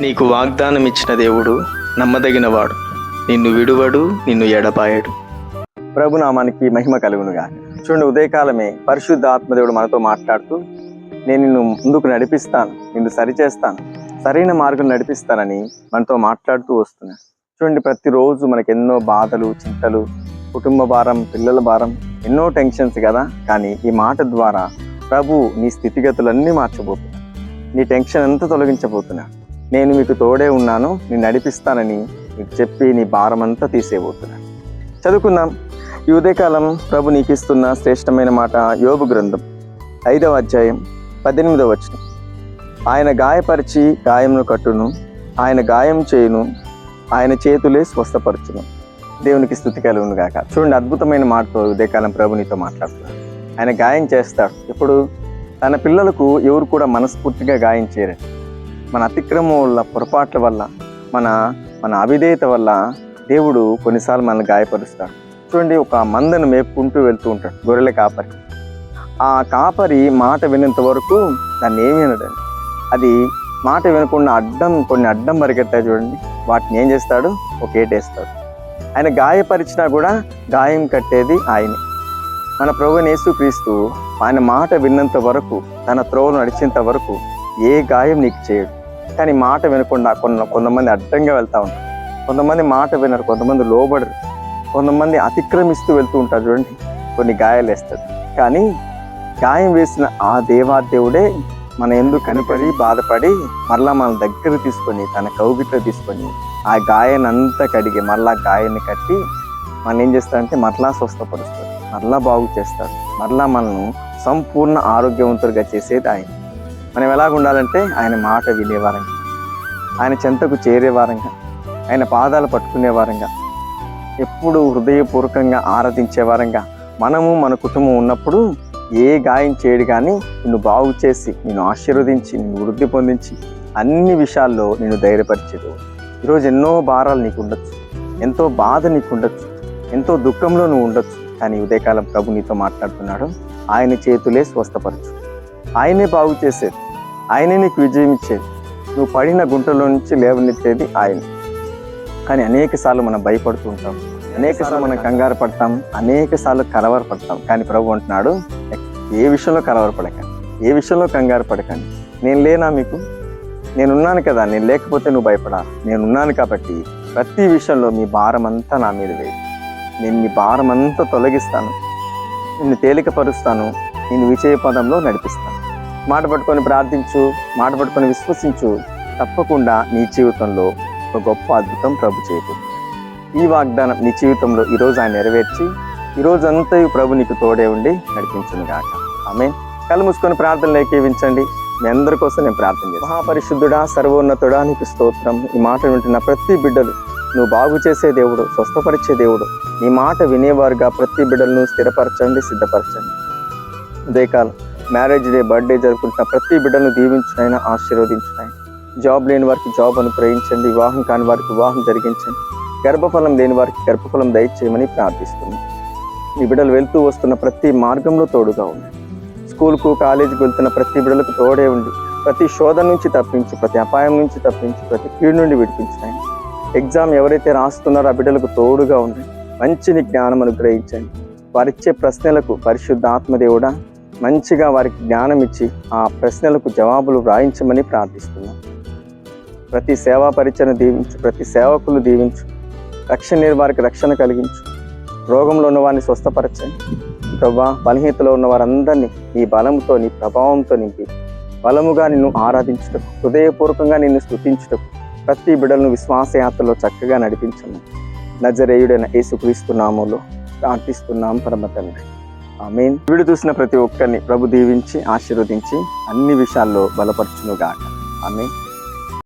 నీకు వాగ్దానం ఇచ్చిన దేవుడు నమ్మదగినవాడు. నిన్ను విడువడు నిన్ను ఎడపాయడు ప్రభునామానికి మహిమ కలుగునుగా చూడండి ఉదయకాలమే పరిశుద్ధ ఆత్మదేవుడు మనతో మాట్లాడుతూ నేను నిన్ను ముందుకు నడిపిస్తాను నిన్ను సరిచేస్తాను సరైన మార్గం నడిపిస్తానని మనతో మాట్లాడుతూ వస్తున్నాను చూడండి ప్రతిరోజు మనకు ఎన్నో బాధలు చింతలు కుటుంబ భారం పిల్లల భారం ఎన్నో టెన్షన్స్ కదా? కానీ ఈ మాట ద్వారా ప్రభు నీ స్థితిగతులన్నీ మార్చబోతున్నా నీ టెన్షన్ అంతా తొలగించబోతున్నాడు నేను మీకు తోడే ఉన్నాను నేను నడిపిస్తానని మీకు చెప్పి నీ భారం అంతా తీసేయబోతున్నాను. చదువుకుందాం. ఈ ఉదయకాలం ప్రభు నీకు ఇస్తున్న శ్రేష్టమైన మాట యోగు గ్రంథం ఐదవ అధ్యాయం పద్దెనిమిదవ వచనం. ఆయన గాయపరిచి గాయమును కట్టును ఆయన గాయం చేయును ఆయన చేతులే స్వస్థపరచును. దేవునికి స్థుతి కలుగును గాక. చూడండి అద్భుతమైన మాటతో ఉదయకాలం ప్రభు నీతో మాట్లాడుతున్నాడు. ఆయన గాయం చేస్తాడు. ఇప్పుడు తన పిల్లలకు ఎవరు కూడా మనస్ఫూర్తిగా గాయం చేయరండి. మన అతిక్రమం వల్ల పొరపాట్ల వల్ల మన మన అవిధేయత వల్ల దేవుడు కొన్నిసార్లు మనల్ని గాయపరుస్తాడు. చూడండి ఒక మందను మేపుకుంటూ వెళ్తూ ఉంటాడు గొర్రెల కాపరి. ఆ కాపరి మాట వినేంత వరకు దాన్ని ఏమి వినడండి అది మాట వినకుండా అడ్డం కొన్ని అడ్డం పరిగెత్తాయి చూడండి. వాటిని ఏం చేస్తాడు? ఒక ఏటేస్తాడు ఆయన గాయపరిచినా కూడా గాయం కట్టేది ఆయనే. మన ప్రభు యేసుక్రీస్తు ఆయన మాట విన్నంత వరకు తన త్రోవను నడిచేంత వరకు ఏ గాయం నీకు చేయడు. కానీ మాట వినకుండా కొంత కొంతమంది అడ్డంగా వెళ్తూ ఉంటారు. కొంతమంది మాట వినరు కొంతమంది లోబడరు. కొంతమంది అతిక్రమిస్తూ వెళ్తూ ఉంటారు చూడండి కొన్ని గాయాలు వేస్తారు. కానీ గాయం వేసిన ఆ దేవాదేవుడే మన ఎందుకు కనపడి బాధపడి మరలా మన దగ్గర తీసుకొని తన కౌగిట్లో తీసుకొని ఆ గాయాన్ని అంతా కడిగి మరలా గాయాన్ని కట్టి మనం ఏం చేస్తారంటే మరలా స్వస్థపరుస్తారు. మరలా బాగు చేస్తారు. మరలా మనల్ని సంపూర్ణ ఆరోగ్యవంతులుగా చేసేది ఆయన. మనం ఎలాగ ఉండాలంటే ఆయన మాట వినేవారంగా. ఆయన చెంతకు చేరేవారంగా. ఆయన పాదాలు పట్టుకునే వారంగా ఎప్పుడు హృదయపూర్వకంగా ఆరాధించే వారంగా మనము మన కుటుంబం ఉన్నప్పుడు ఏ గాయం చేయడు కానీ నిన్ను బాగు చేసి నిన్ను ఆశీర్వదించి నిన్ను వృద్ధి పొందించి అన్ని విషయాల్లో నిన్ను ధైర్యపరిచేది ఈరోజు ఎన్నో భారాలు నీకు ఉండొచ్చు. ఎంతో బాధ నీకు ఉండొచ్చు. ఎంతో దుఃఖంలో నువ్వు ఉండొచ్చు. కానీ ఉదయకాలం ప్రభు నీతో మాట్లాడుతున్నాడు. ఆయన చేతులే స్వస్థపరచు. ఆయనే బాగు చేసేది. ఆయనే నీకు విజయం ఇచ్చేది. నువ్వు పడిన గుంటలో నుంచి లేవనెత్తేది ఆయన. కానీ అనేక సార్లు మనం భయపడుతూ ఉంటాం. అనేక సార్లు మనం కంగారు పడతాం. అనేక సార్లు కలవర పడతాం. కానీ ప్రభు అంటున్నాడు ఏ విషయంలో కలవర పడక ఏ విషయంలో కంగారు పడకండి. నేను లేనా మీకు? నేనున్నాను కదా. నేను లేకపోతే నువ్వు భయపడా? నేనున్నాను కాబట్టి ప్రతి విషయంలో మీ భారం అంతా నా మీద వేయి. నేను మీ భారం అంతా తొలగిస్తాను. నిన్ను తేలికపరుస్తాను. నేను విజయ పదంలో నడిపిస్తాను. మాట పట్టుకొని ప్రార్థించు మాట పట్టుకొని విశ్వసించు. తప్పకుండా నీ జీవితంలో ఒక గొప్ప అద్భుతం ప్రభు చేయబోతుంది. ఈ వాగ్దానం నీ జీవితంలో ఈరోజు ఆయన నెరవేర్చి ఈ రోజంతా ప్రభు నీకు తోడే ఉండి నడిపించింది గాక. ఆమె కళ్ళు మూసుకొని ప్రార్థనలు ఏకీవించండి. మీ అందరి కోసం నేను ప్రార్థన చేస్తాను. మహాపరిశుద్ధుడా సర్వోన్నతుడా నీకు స్తోత్రం. ఈ మాట వింటున్న ప్రతి బిడ్డలు నువ్వు బాగు చేసే దేవుడు స్వస్థపరిచే దేవుడు నీ మాట వినేవారుగా ప్రతి బిడ్డలను స్థిరపరచండి సిద్ధపరచండి. ఉదయకాలం మ్యారేజ్ డే బర్త్డే జరుపుకుంటున్న ప్రతి బిడ్డను దీవించినైనా ఆశీర్వదించినాయి జాబ్ లేని వారికి జాబ్ అనుగ్రహించండి వివాహం కాని వారికి వివాహం జరిగించండి. గర్భఫలం లేని వారికి గర్భఫలం దయచేయమని ప్రార్థిస్తున్నాం. ఈ బిడ్డలు వెళ్తూ వస్తున్న ప్రతి మార్గంలో తోడుగా ఉంది స్కూల్కు కాలేజీకి వెళ్తున్న ప్రతి బిడ్డలకు తోడే ఉండి ప్రతి శోధన నుంచి తప్పించి ప్రతి అపాయం నుంచి తప్పించి ప్రతి కీడు నుండి విడిపించినాయి ఎగ్జామ్ ఎవరైతే రాస్తున్నారో ఆ బిడ్డలకు తోడుగా ఉంది మంచిని జ్ఞానం అనుగ్రహించండి. వారిచ్చే ప్రశ్నలకు పరిశుద్ధ ఆత్మదేవుడా మంచిగా వారికి జ్ఞానం ఇచ్చి ఆ ప్రశ్నలకు జవాబులు వ్రాయించమని ప్రార్థిస్తున్నాం. ప్రతి సేవా పరిచయను దీవించు ప్రతి సేవకులు దీవించు రక్షణ లేని వారికి రక్షణ కలిగించు. రోగంలో ఉన్న వారిని స్వస్థపరచండి. ప్రభా బలహీనతలో ఉన్న వారందరినీ నీ బలంతో నీ ప్రభావంతో నింపి బలముగా నిన్ను ఆరాధించుటకు హృదయపూర్వకంగా నిన్ను స్తుతించుటకు ప్రతి బిడలను విశ్వాసయాత్రలో చక్కగా నడిపించము నజరేయుడైన యేసుక్రీస్తు నామంలో ప్రార్థిస్తున్నాం పరమ తండ్రి. ఐ వీడు చూసిన ప్రతి ఒక్కరిని ప్రభు దీవించి ఆశీర్వదించి అన్ని విషయాల్లో బలపరచునుగాక. ఆమె